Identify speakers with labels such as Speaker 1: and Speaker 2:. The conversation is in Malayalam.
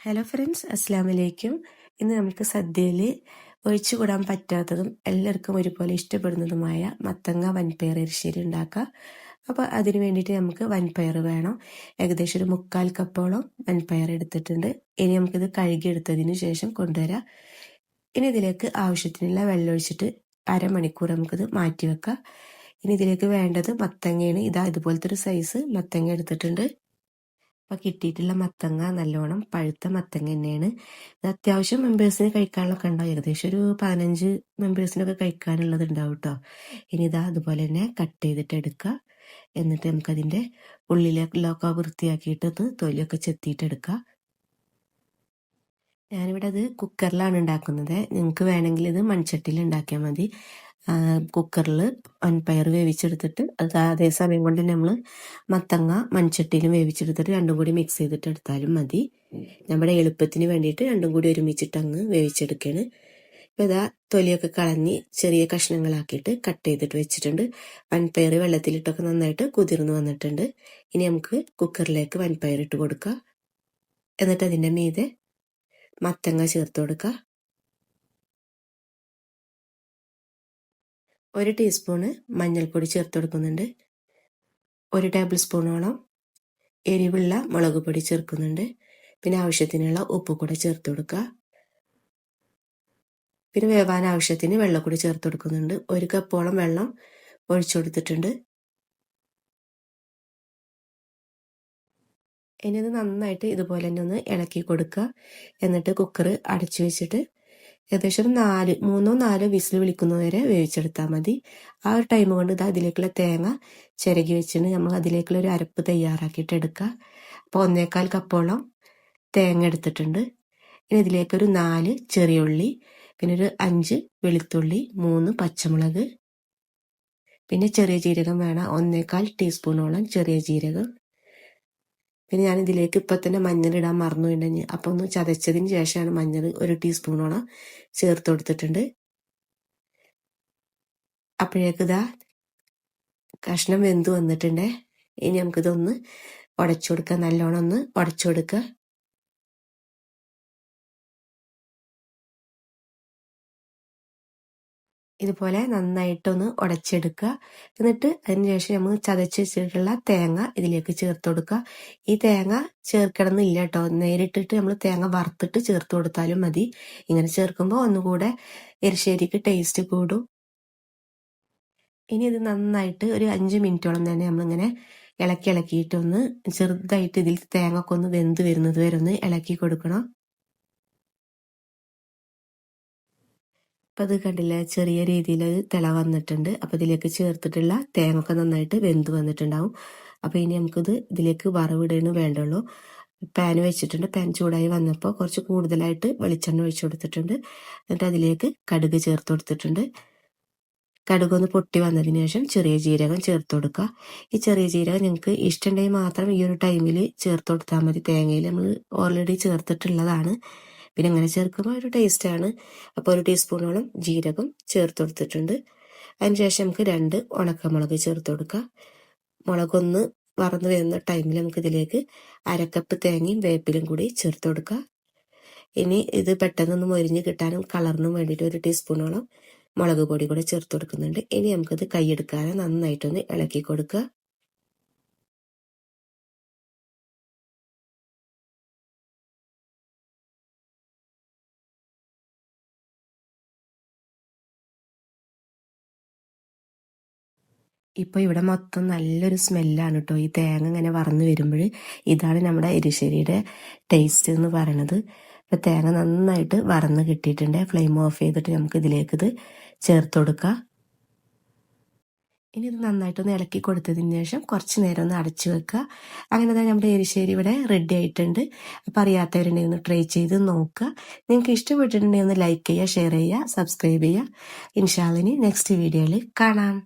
Speaker 1: ഹലോ ഫ്രണ്ട്സ് അസ്സാം വലൈക്കും ഇന്ന് നമുക്ക് സദ്യയിൽ ഒഴിച്ചുകൂടാൻ പറ്റാത്തതും എല്ലാവർക്കും ഒരുപോലെ ഇഷ്ടപ്പെടുന്നതുമായ മത്തങ്ങ വൻപയർ എരിശ്ശേരി ഉണ്ടാക്കാം. അപ്പോൾ അതിന് വേണ്ടിയിട്ട് നമുക്ക് വൻപയർ വേണം. ഏകദേശം ഒരു മുക്കാൽ കപ്പോളം വൻപയർ എടുത്തിട്ടുണ്ട്. ഇനി നമുക്കിത് കഴുകിയെടുത്തതിന് ശേഷം കൊണ്ടുവരാം. ഇനി ഇതിലേക്ക് ആവശ്യത്തിനുള്ള വെള്ളം ഒഴിച്ചിട്ട് അരമണിക്കൂർ നമുക്കിത് മാറ്റി വെക്കാം ഇനി ഇതിലേക്ക് വേണ്ടത് മത്തങ്ങയാണ്. ഇതാ ഇതുപോലത്തെ ഒരു സൈസ് മത്തങ്ങ എടുത്തിട്ടുണ്ട്. അപ്പം കിട്ടിയിട്ടുള്ള മത്തങ്ങ നല്ലോണം പഴുത്ത മത്തങ്ങ തന്നെയാണ്. ഇത് അത്യാവശ്യം മെമ്പേഴ്സിന് കഴിക്കാനുള്ളൊക്കെ ഉണ്ടാവും. ഏകദേശം ഒരു പതിനഞ്ച് മെമ്പേഴ്സിനൊക്കെ കഴിക്കാനുള്ളത് ഉണ്ടാവും കേട്ടോ ഇനി ഇതാ അതുപോലെ തന്നെ കട്ട് ചെയ്തിട്ട് എടുക്കുക എന്നിട്ട് നമുക്കതിന്റെ ഉള്ളിലേക്കുള്ളൊക്കെ വൃത്തിയാക്കിയിട്ട് അത് തൊലിയൊക്കെ ചെത്തിയിട്ടെടുക്കുക ഞാനിവിടെ അത് കുക്കറിലാണ് ഉണ്ടാക്കുന്നത്. നിങ്ങൾക്ക് വേണമെങ്കിൽ ഇത് മൺചട്ടിയിൽ ഉണ്ടാക്കിയാൽ മതി. കുക്കറിൽ വൻപയർ വേവിച്ചെടുത്തിട്ട് അത് അതേ സമയം കൊണ്ട് നമ്മൾ മത്തങ്ങ മൺചട്ടിയിലും വേവിച്ചെടുത്തിട്ട് രണ്ടും കൂടി മിക്സ് ചെയ്തിട്ട് എടുത്താലും മതി. നമ്മുടെ എളുപ്പത്തിന് വേണ്ടിയിട്ട് രണ്ടും കൂടി ഒരുമിച്ചിട്ട് അങ്ങ് വേവിച്ചെടുക്കുകയാണ് ഇപ്പം ഇതാ തൊലിയൊക്കെ കളഞ്ഞ് ചെറിയ കഷ്ണങ്ങളാക്കിയിട്ട് കട്ട് ചെയ്തിട്ട് വെച്ചിട്ടുണ്ട്. വൻപയർ വെള്ളത്തിലിട്ടൊക്കെ നന്നായിട്ട് കുതിർന്ന് വന്നിട്ടുണ്ട്. ഇനി നമുക്ക് കുക്കറിലേക്ക് വൻപയർ ഇട്ട് കൊടുക്കുക എന്നിട്ട് അതിന്റെ മീതെ മത്തങ്ങ ചേർത്ത് കൊടുക്കുക ഒരു ടീസ്പൂണ് മഞ്ഞൾപ്പൊടി ചേർത്ത് കൊടുക്കുന്നുണ്ട്. ഒരു ടേബിൾ സ്പൂണോളം എരിവുള്ള മുളക് പൊടി ചേർക്കുന്നുണ്ട്. പിന്നെ ആവശ്യത്തിനുള്ള ഉപ്പ് കൂടെ ചേർത്ത് കൊടുക്കുക. പിന്നെ വേവാൻ ആവശ്യത്തിന് വെള്ളം കൂടി ചേർത്ത് കൊടുക്കുന്നുണ്ട്. ഒരു കപ്പോളം വെള്ളം ഒഴിച്ചു കൊടുത്തിട്ടുണ്ട്. ഇനി ഇത് നന്നായിട്ട് ഇതുപോലെ തന്നെ ഒന്ന് ഇളക്കി കൊടുക്കുക. എന്നിട്ട് കുക്കർ അടച്ചു വെച്ചിട്ട് ഏകദേശം ഒരു നാല് മൂന്നോ നാലോ വിസിൽ വിളിക്കുന്നവരെ വേവിച്ചെടുത്താൽ മതി. ആ ഒരു ടൈം കൊണ്ട് ഇത് അതിലേക്കുള്ള തേങ്ങ ചിരകി വെച്ചിട്ട് നമ്മൾ അതിലേക്കുള്ള ഒരു അരപ്പ് തയ്യാറാക്കിയിട്ട് എടുക്കുക. അപ്പോൾ ഒന്നേക്കാൽ കപ്പോളം തേങ്ങ എടുത്തിട്ടുണ്ട്. ഇനി ഇതിലേക്കൊരു നാല് ചെറിയ ഉള്ളി പിന്നെ ഒരു അഞ്ച് വെളുത്തുള്ളി മൂന്ന് പച്ചമുളക്. പിന്നെ ചെറിയ ജീരകം വേണം. ഒന്നേക്കാൽ ടീസ്പൂണോളം ചെറിയ ജീരകം. പിന്നെ ഞാൻ ഇതിലേക്ക് ഇപ്പം തന്നെ മഞ്ഞൾ ഇടാൻ മറന്നുണ്ടെങ്കിൽ അപ്പം ഒന്ന് ചതച്ചതിന് ശേഷമാണ് മഞ്ഞൾ ഒരു ടീസ്പൂണോളം ചേർത്ത് കൊടുത്തിട്ടുണ്ട്. അപ്പോഴേക്ക് ഇതാ കഷ്ണം വെന്ത് വന്നിട്ടുണ്ട്. ഇനി നമുക്കിതൊന്ന് ഉടച്ചു കൊടുക്കുക നല്ലോണം ഒന്ന് ഉടച്ചു കൊടുക്കുക. ഇതുപോലെ നന്നായിട്ടൊന്ന് ഉടച്ചെടുക്കുക. എന്നിട്ട് അതിനുശേഷം നമ്മൾ ചതച്ച് വെച്ചിട്ടുള്ള തേങ്ങ ഇതിലേക്ക് ചേർത്ത് കൊടുക്കുക. ഈ തേങ്ങ ചേർക്കണമെന്നില്ല കേട്ടോ നേരിട്ടിട്ട് നമ്മൾ തേങ്ങ വറുത്തിട്ട് ചേർത്ത് കൊടുത്താലും മതി. ഇങ്ങനെ ചേർക്കുമ്പോൾ ഒന്നുകൂടെ എരിശ്ശേരിക്ക് ടേസ്റ്റ് കൂടും. ഇനി ഇത് നന്നായിട്ട് ഒരു അഞ്ച് മിനിറ്റോളം തന്നെ നമ്മളിങ്ങനെ ഇളക്കി ഇളക്കിയിട്ടൊന്ന് ചെറുതായിട്ട് ഇതിൽ തേങ്ങ ഒക്കെ ഒന്ന് വെന്ത് വരുന്നത് വരെ ഒന്ന് ഇളക്കി കൊടുക്കണം. അപ്പം അത് കണ്ടില്ല ചെറിയ രീതിയിൽ തിള വന്നിട്ടുണ്ട്. അപ്പോൾ ഇതിലേക്ക് ചേർത്തിട്ടുള്ള തേങ്ങ ഒക്കെ നന്നായിട്ട് വെന്ത് വന്നിട്ടുണ്ടാവും. അപ്പോൾ ഇനി നമുക്കിത് ഇതിലേക്ക് വറവിടേന്ന് വേണ്ടുള്ളൂ. പാൻ വെച്ചിട്ടുണ്ട്. പാൻ ചൂടായി വന്നപ്പോൾ കുറച്ച് കൂടുതലായിട്ട് വെളിച്ചെണ്ണ ഒഴിച്ചു കൊടുത്തിട്ടുണ്ട്. എന്നിട്ട് അതിലേക്ക് കടുക് ചേർത്ത് കൊടുത്തിട്ടുണ്ട്. കടുക് ഒന്ന് പൊട്ടി വന്നതിന് ശേഷം ചെറിയ ജീരകം ചേർത്ത് കൊടുക്കുക ഈ ചെറിയ ജീരകം നിങ്ങൾക്ക് ഇഷ്ടമുണ്ടെങ്കിൽ മാത്രം ഈ ഒരു ടൈമിൽ ചേർത്ത് കൊടുത്താൽ മതി. തേങ്ങയിൽ നമ്മൾ ഓൾറെഡി ചേർത്തിട്ടുള്ളതാണ്. പിന്നെ അങ്ങനെ ചേർക്കുമ്പോൾ ഒരു ടേസ്റ്റാണ്. അപ്പോൾ ഒരു ടീസ്പൂണോളം ജീരകം ചേർത്ത് കൊടുത്തിട്ടുണ്ട്. അതിനുശേഷം നമുക്ക് രണ്ട് ഉണക്കമുളക് ചേർത്ത് കൊടുക്കുക മുളകൊന്ന് വറന്ന് വരുന്ന ടൈമിൽ നമുക്ക് ഇതിലേക്ക് അരക്കപ്പ് തേങ്ങയും വേപ്പിലും കൂടി ചേർത്ത് കൊടുക്കുക ഇനി ഇത് പെട്ടെന്നൊന്ന് മൊരിഞ്ഞ് കിട്ടാനും കളറിനും വേണ്ടിയിട്ട് ഒരു ടീസ്പൂണോളം മുളക് പൊടി കൂടെ ചേർത്ത് കൊടുക്കുന്നുണ്ട്. ഇനി നമുക്കിത് കൈയെടുക്കാതെ നന്നായിട്ടൊന്ന് ഇളക്കി കൊടുക്കുക. ഇപ്പോൾ ഇവിടെ മൊത്തം നല്ലൊരു സ്മെല്ലാണ് കേട്ടോ ഈ തേങ്ങ ഇങ്ങനെ വറന്ന് വരുമ്പോൾ ഇതാണ് നമ്മുടെ എരിശ്ശേരിയുടെ ടേസ്റ്റ് എന്ന് പറയണത്. അപ്പോൾ തേങ്ങ നന്നായിട്ട് വറന്ന് കിട്ടിയിട്ടുണ്ട്. ഫ്ലെയിം ഓഫ് ചെയ്തിട്ട് നമുക്ക് ഇതിലേക്ക് ഇത് ചേർത്ത് കൊടുക്കാം. ഇനി ഇത് നന്നായിട്ടൊന്ന് ഇളക്കി കൊടുത്തതിന് ശേഷം കുറച്ച് നേരം ഒന്ന് അടച്ചു വെക്കുക. അങ്ങനെ തന്നെ നമ്മുടെ എരിശ്ശേരി ഇവിടെ റെഡി ആയിട്ടുണ്ട്. അപ്പോൾ അറിയാത്തവരുണ്ടെങ്കിൽ ഒന്ന് ട്രൈ ചെയ്ത് നോക്കുക. നിങ്ങൾക്ക് ഇഷ്ടപ്പെട്ടിട്ടുണ്ടെങ്കിൽ ഒന്ന് ലൈക്ക് ചെയ്യുക ഷെയർ ചെയ്യുക സബ്സ്ക്രൈബ് ചെയ്യുക. ഇൻഷാലിനി നെക്സ്റ്റ് വീഡിയോയിൽ കാണാം.